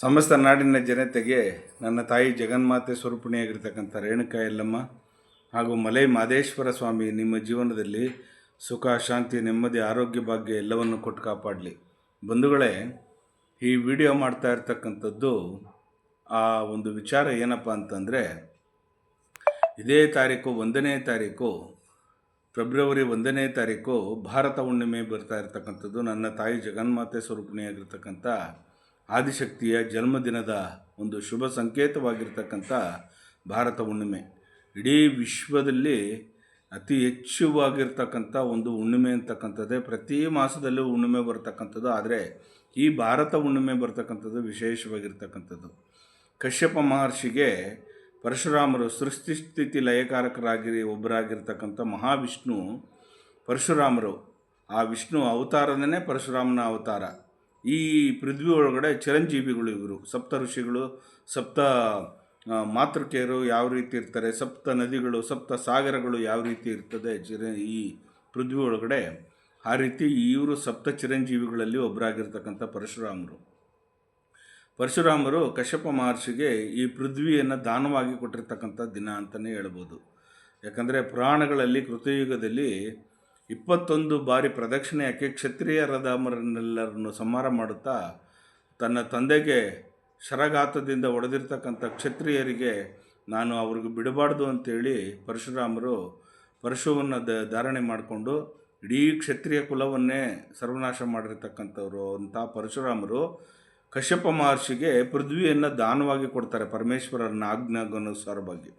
ಸಮಸ್ತ ನಾಡಿನ ಜನತೆಗೆ ನನ್ನ ತಾಯಿ ಜಗನ್ಮಾತೆ ಸ್ವರೂಪಿಣಿಯಾಗಿರ್ತಕ್ಕಂಥ ರೇಣುಕಾ ಎಲ್ಲಮ್ಮ ಹಾಗೂ ಮಲೈ ಮಾದೇಶ್ವರ ಸ್ವಾಮಿ ನಿಮ್ಮ ಜೀವನದಲ್ಲಿ ಸುಖ, ಶಾಂತಿ, ನೆಮ್ಮದಿ, ಆರೋಗ್ಯ ಭಾಗ್ಯ ಎಲ್ಲವನ್ನು ಕೊಟ್ಟು ಕಾಪಾಡಲಿ. ಬಂಧುಗಳೇ, ಈ ವಿಡಿಯೋ ಮಾಡ್ತಾ ಇರ್ತಕ್ಕಂಥದ್ದು ಆ ಒಂದು ವಿಚಾರ ಏನಪ್ಪ ಅಂತಂದರೆ, ಇದೇ ತಾರೀಕು ಒಂದನೇ ತಾರೀಕು, ಫೆಬ್ರವರಿ ಒಂದನೇ ತಾರೀಕು ಭಾರತ ಹುಣ್ಣಿಮೆ ಬರ್ತಾ ಇರ್ತಕ್ಕಂಥದ್ದು. ನನ್ನ ತಾಯಿ ಜಗನ್ಮಾತೆ ಸ್ವರೂಪಿಣಿಯಾಗಿರ್ತಕ್ಕಂಥ ಆದಿಶಕ್ತಿಯ ಜನ್ಮದಿನದ ಒಂದು ಶುಭ ಸಂಕೇತವಾಗಿರ್ತಕ್ಕಂಥ ಭಾರತ ಹುಣ್ಣಿಮೆ. ಇಡೀ ವಿಶ್ವದಲ್ಲಿ ಅತಿ ಹೆಚ್ಚುವಾಗಿರ್ತಕ್ಕಂಥ ಒಂದು ಹುಣ್ಣಿಮೆ ಅಂತಕ್ಕಂಥದ್ದೇ. ಪ್ರತಿ ಮಾಸದಲ್ಲೂ ಹುಣ್ಣಿಮೆ ಬರ್ತಕ್ಕಂಥದ್ದು. ಆದರೆ ಈ ಭಾರತ ಹುಣ್ಣಿಮೆ ಬರ್ತಕ್ಕಂಥದ್ದು ವಿಶೇಷವಾಗಿರ್ತಕ್ಕಂಥದ್ದು. ಕಶ್ಯಪ ಮಹರ್ಷಿಗೆ ಪರಶುರಾಮರು ಸೃಷ್ಟಿ ಸ್ಥಿತಿ ಲಯಕಾರಕರಾಗಿ ಒಬ್ಬರಾಗಿರ್ತಕ್ಕಂಥ ಮಹಾವಿಷ್ಣು ಪರಶುರಾಮರು. ಆ ವಿಷ್ಣು ಅವತಾರನೇ ಪರಶುರಾಮನ ಅವತಾರ. ಈ ಪೃಥ್ವಿ ಒಳಗಡೆ ಚಿರಂಜೀವಿಗಳು ಇವರು. ಸಪ್ತ ಋಷಿಗಳು, ಸಪ್ತ ಮಾತೃಕೆಯರು ಯಾವ ರೀತಿ ಇರ್ತಾರೆ, ಸಪ್ತ ನದಿಗಳು, ಸಪ್ತ ಸಾಗರಗಳು ಯಾವ ರೀತಿ ಇರ್ತದೆ, ಚಿರ, ಈ ಪೃಥ್ವಿ ಒಳಗಡೆ, ಆ ರೀತಿ ಇವರು ಸಪ್ತ ಚಿರಂಜೀವಿಗಳಲ್ಲಿ ಒಬ್ಬರಾಗಿರ್ತಕ್ಕಂಥ ಪರಶುರಾಮರು. ಪರಶುರಾಮರು ಕಶ್ಯಪ ಮಹರ್ಷಿಗೆ ಈ ಪೃಥ್ವಿಯನ್ನು ದಾನವಾಗಿ ಕೊಟ್ಟಿರ್ತಕ್ಕಂಥ ದಿನ ಅಂತಲೇ ಹೇಳ್ಬೋದು. ಯಾಕಂದರೆ ಪುರಾಣಗಳಲ್ಲಿ, ಕೃತಯುಗದಲ್ಲಿ ಇಪ್ಪತ್ತೊಂದು ಬಾರಿ ಪ್ರದಕ್ಷಿಣೆ ಯಾಕೆ ಕ್ಷತ್ರಿಯರದಮರನ್ನೆಲ್ಲರನ್ನು ಸಂಹಾರ ಮಾಡುತ್ತಾ ತನ್ನ ತಂದೆಗೆ ಶರಘಾತದಿಂದ ಒಡೆದಿರ್ತಕ್ಕಂಥ ಕ್ಷತ್ರಿಯರಿಗೆ ನಾನು ಅವ್ರಿಗೆ ಬಿಡಬಾರ್ದು ಅಂತೇಳಿ ಪರಶುರಾಮರು ಪರಶುವನ್ನು ದ ಧಾರಣೆ ಮಾಡಿಕೊಂಡು ಇಡೀ ಕ್ಷತ್ರಿಯ ಕುಲವನ್ನೇ ಸರ್ವನಾಶ ಮಾಡಿರ್ತಕ್ಕಂಥವ್ರು ಅಂತ ಪರಶುರಾಮರು ಕಶ್ಯಪ ಮಹರ್ಷಿಗೆ ಪೃಥ್ವಿಯನ್ನು ದಾನವಾಗಿ ಕೊಡ್ತಾರೆ ಪರಮೇಶ್ವರನ ಆಜ್ಞಾಗನುಸಾರವಾಗಿ.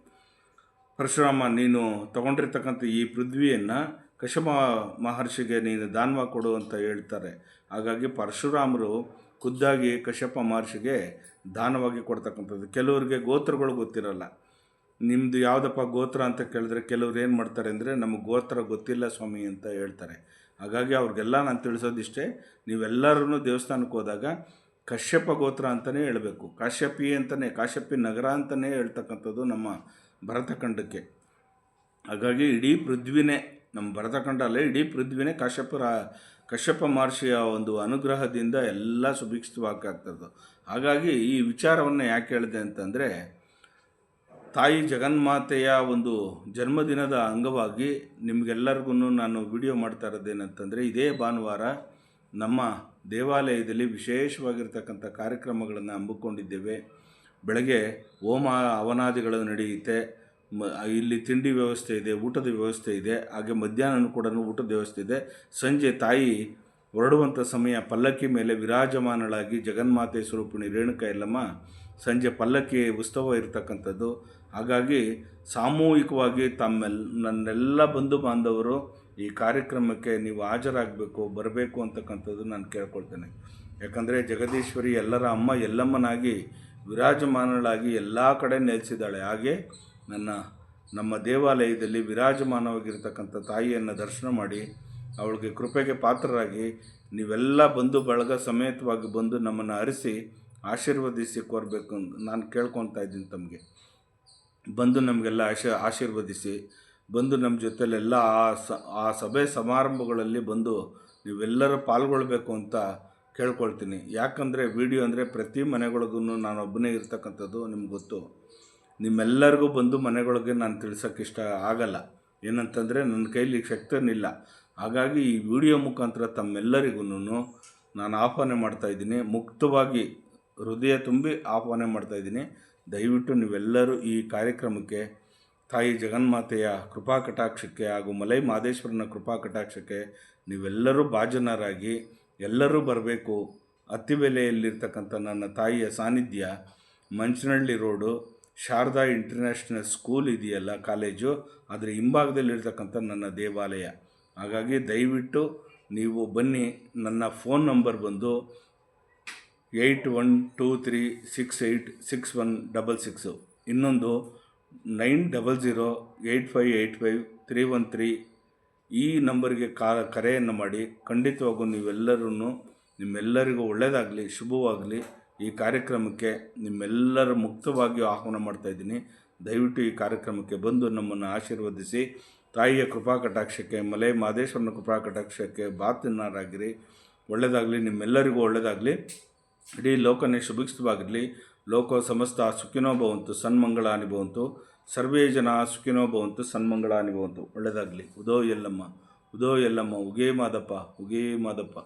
ಪರಶುರಾಮ, ನೀನು ತಗೊಂಡಿರ್ತಕ್ಕಂಥ ಈ ಪೃಥ್ವಿಯನ್ನು ಕಶ್ಯಪ ಮಹರ್ಷಿಗೆ ನೀನು ದಾನ್ವ ಕೊಡು ಅಂತ ಹೇಳ್ತಾರೆ. ಹಾಗಾಗಿ ಪರಶುರಾಮರು ಖುದ್ದಾಗಿ ಕಶ್ಯಪ ಮಹರ್ಷಿಗೆ ದಾನವಾಗಿ ಕೊಡ್ತಕ್ಕಂಥದ್ದು. ಕೆಲವರಿಗೆ ಗೋತ್ರಗಳು ಗೊತ್ತಿರಲ್ಲ. ನಿಮ್ಮದು ಯಾವುದಪ್ಪ ಗೋತ್ರ ಅಂತ ಕೇಳಿದ್ರೆ ಕೆಲವ್ರು ಏನು ಮಾಡ್ತಾರೆ ಅಂದರೆ ನಮಗೆ ಗೋತ್ರ ಗೊತ್ತಿಲ್ಲ ಸ್ವಾಮಿ ಅಂತ ಹೇಳ್ತಾರೆ. ಹಾಗಾಗಿ ಅವ್ರಿಗೆಲ್ಲ ನಾನು ತಿಳಿಸೋದಿಷ್ಟೇ ನೀವೆಲ್ಲರೂ ದೇವಸ್ಥಾನಕ್ಕೆ ಹೋದಾಗ ಕಶ್ಯಪ ಗೋತ್ರ ಅಂತಲೇ ಹೇಳಬೇಕು. ಕಾಶ್ಯಪಿ ಅಂತಲೇ ಕಾಶ್ಯಪಿ ನಗರ ಅಂತಲೇ ಹೇಳ್ತಕ್ಕಂಥದ್ದು ನಮ್ಮ ಭರತಖಂಡಕ್ಕೆ. ಹಾಗಾಗಿ ಇಡೀ ಪೃಥ್ವಿನೇ ನಮ್ಮ ಭರತಖಂಡ ಅಲ್ಲೇ ಇಡೀ ಪೃಥ್ವಿನೇ ಕಾಶ್ಯಪರ ಕಶ್ಯಪ ಮಹರ್ಷಿಯ ಒಂದು ಅನುಗ್ರಹದಿಂದ ಎಲ್ಲ ಸುಭಿಕ್ಷಿತವಾಗ್ತದ್ದು ಹಾಗಾಗಿ ಈ ವಿಚಾರವನ್ನು ಯಾಕೆ ಹೇಳಿದೆ ಅಂತಂದರೆ, ತಾಯಿ ಜಗನ್ಮಾತೆಯ ಒಂದು ಜನ್ಮದಿನದ ಅಂಗವಾಗಿ ನಿಮಗೆಲ್ಲರಿಗೂ ನಾನು ವಿಡಿಯೋ ಮಾಡ್ತಾ ಇರೋದೇನಂತಂದರೆ, ಇದೇ ಭಾನುವಾರ ನಮ್ಮ ದೇವಾಲಯದಲ್ಲಿ ವಿಶೇಷವಾಗಿರ್ತಕ್ಕಂಥ ಕಾರ್ಯಕ್ರಮಗಳನ್ನು ಹಮ್ಮಿಕೊಂಡಿದ್ದೇವೆ. ಬೆಳಗ್ಗೆ ಹೋಮ ಅವನಾದಿಗಳು ನಡೆಯುತ್ತೆ ಮ, ಇಲ್ಲಿ ತಿಂಡಿ ವ್ಯವಸ್ಥೆ ಇದೆ, ಊಟದ ವ್ಯವಸ್ಥೆ ಇದೆ, ಹಾಗೆ ಮಧ್ಯಾಹ್ನ ಕೂಡ ಊಟದ ವ್ಯವಸ್ಥೆ ಇದೆ. ಸಂಜೆ ತಾಯಿ ಹೊರಡುವಂಥ ಸಮಯ ಪಲ್ಲಕ್ಕಿ ಮೇಲೆ ವಿರಾಜಮಾನಳಾಗಿ ಜಗನ್ಮಾತೆ ಸ್ವರೂಪಿಣಿ ರೇಣುಕಾ ಎಲ್ಲಮ್ಮ ಸಂಜೆ ಪಲ್ಲಕ್ಕಿ ಉತ್ಸವ ಇರತಕ್ಕಂಥದ್ದು. ಹಾಗಾಗಿ ಸಾಮೂಹಿಕವಾಗಿ ತಮ್ಮೆಲ್, ನನ್ನೆಲ್ಲ ಬಂಧು ಬಾಂಧವರು ಈ ಕಾರ್ಯಕ್ರಮಕ್ಕೆ ನೀವು ಹಾಜರಾಗಬೇಕು, ಬರಬೇಕು ಅಂತಕ್ಕಂಥದ್ದು ನಾನು ಕೇಳ್ಕೊಳ್ತೇನೆ. ಯಾಕಂದರೆ ಜಗದೀಶ್ವರಿ ಎಲ್ಲರ ಅಮ್ಮ, ಎಲ್ಲಮ್ಮನಾಗಿ ವಿರಾಜಮಾನಳಾಗಿ ಎಲ್ಲ ಕಡೆ ನೆಲೆಸಿದ್ದಾಳೆ. ಹಾಗೆ ನನ್ನ, ನಮ್ಮ ದೇವಾಲಯದಲ್ಲಿ ವಿರಾಜಮಾನವಾಗಿರ್ತಕ್ಕಂಥ ತಾಯಿಯನ್ನು ದರ್ಶನ ಮಾಡಿ, ಅವಳಿಗೆ ಕೃಪೆಗೆ ಪಾತ್ರರಾಗಿ ನೀವೆಲ್ಲ ಬಂಧು ಬಳಗ ಸಮೇತವಾಗಿ ಬಂದು ನಮ್ಮನ್ನು ಅರಿಸಿ ಆಶೀರ್ವದಿಸಿ ಕೋರಬೇಕು ಅಂತ ನಾನು ಕೇಳ್ಕೊತಾ ಇದ್ದೀನಿ ತಮಗೆ. ಬಂದು ನಮಗೆಲ್ಲ ಆಶ, ಆಶೀರ್ವದಿಸಿ, ಬಂದು ನಮ್ಮ ಜೊತೆಲೆಲ್ಲ ಆ ಸ, ಆ ಸಭೆ ಸಮಾರಂಭಗಳಲ್ಲಿ ಬಂದು ನೀವೆಲ್ಲರೂ ಪಾಲ್ಗೊಳ್ಬೇಕು ಅಂತ ಕೇಳ್ಕೊಳ್ತೀನಿ. ಯಾಕಂದರೆ, ವಿಡಿಯೋ ಅಂದರೆ ಪ್ರತಿ ಮನೆಗಳಿಗೂ ನಾನು ಒಬ್ಬನೇ ಇರ್ತಕ್ಕಂಥದ್ದು, ನಿಮ್ಗೆ ಗೊತ್ತು. ನಿಮ್ಮೆಲ್ಲರಿಗೂ ಬಂದು ಮನೆಗಳಿಗೆ ನಾನು ತಿಳಿಸೋಕೆ ಇಷ್ಟ ಆಗಲ್ಲ. ಏನಂತಂದರೆ ನನ್ನ ಕೈಲಿ ಶಕ್ತನಿಲ್ಲ ಹಾಗಾಗಿ ಈ ವಿಡಿಯೋ ಮುಖಾಂತರ ತಮ್ಮೆಲ್ಲರಿಗೂ ನಾನು ಆಹ್ವಾನ ಮಾಡ್ತಾಯಿದ್ದೀನಿ ಮುಕ್ತವಾಗಿ ಹೃದಯ ತುಂಬಿ ಆಹ್ವಾನ ಮಾಡ್ತಾಯಿದ್ದೀನಿ ದಯವಿಟ್ಟು ನೀವೆಲ್ಲರೂ ಈ ಕಾರ್ಯಕ್ರಮಕ್ಕೆ, ತಾಯಿ ಜಗನ್ಮಾತೆಯ ಕೃಪಾ ಕಟಾಕ್ಷಕ್ಕೆ ಹಾಗೂ ಮಲೈ ಮಾದೇಶ್ವರನ ಕೃಪಾ ಕಟಾಕ್ಷಕ್ಕೆ ನೀವೆಲ್ಲರೂ ಭಾಜನರಾಗಿ ಎಲ್ಲರೂ ಬರಬೇಕು. ಅತ್ತಿಬೆಲೆಯಲ್ಲಿರ್ತಕ್ಕಂಥ ನನ್ನ ತಾಯಿಯ ಸಾನ್ನಿಧ್ಯ Manchanahalli road Sharada international school ಇದೆಯಲ್ಲ ಕಾಲೇಜು, ಅದರ ಹಿಂಭಾಗದಲ್ಲಿರ್ತಕ್ಕಂಥ ನನ್ನ ದೇವಾಲಯ. ಹಾಗಾಗಿ ದಯವಿಟ್ಟು ನೀವು ಬನ್ನಿ, ನನ್ನ ಫೋನ್ ನಂಬರ್ ಬಂದು eight one two three six eight six one double six. ಇನ್ನೊಂದು nine double zero eight five eight five three one three ಈ ನಂಬರ್ಗೆ ಕಾ ಕರೆಯನ್ನು ಮಾಡಿ. ಖಂಡಿತವಾಗೂ ನೀವೆಲ್ಲರೂ ನಿಮ್ಮೆಲ್ಲರಿಗೂ ಒಳ್ಳೆಯದಾಗಲಿ ಶುಭವಾಗಲಿ. ಈ ಕಾರ್ಯಕ್ರಮಕ್ಕೆ ನಿಮ್ಮೆಲ್ಲರ ಮುಕ್ತವಾಗಿ ಆಹ್ವಾನ ಮಾಡ್ತಾಯಿದ್ದೀನಿ ದಯವಿಟ್ಟು ಈ ಕಾರ್ಯಕ್ರಮಕ್ಕೆ ಬಂದು ನಮ್ಮನ್ನು ಆಶೀರ್ವದಿಸಿ. ತಾಯಿಯ ಕೃಪಾ ಕಟಾಕ್ಷಕ್ಕೆ, ಮಲೆ ಮಾದೇಶ್ವರನ ಕೃಪಾ ಕಟಾಕ್ಷಕ್ಕೆ ಬಾತಿನಾರಾಗಿರಿ ಒಳ್ಳೆಯದಾಗಲಿ ನಿಮ್ಮೆಲ್ಲರಿಗೂ ಒಳ್ಳೆಯದಾಗಲಿ ಇಡೀ ಲೋಕನೇ ಶುಭಿಕ್ಷವಾಗಿರಲಿ ಲೋಕೋ ಸಮಸ್ತ ಸುಖಿನೋ ಭವಂತು, ಸನ್ಮಂಗಳ ಅನುಭವಂತು. ಸರ್ವೇ ಜನ ಸುಖಿನೋ ಭವಂತು, ಸನ್ಮಂಗಳ ಅನುಭವಂತು. ಒಳ್ಳೆಯದಾಗಲಿ ಉದೋ ಎಲ್ಲಮ್ಮ ಉದೋ ಎಲ್ಲಮ್ಮ, ಉಗೇ ಮಾದಪ್ಪ ಉಗೇ ಮಾದಪ್ಪ.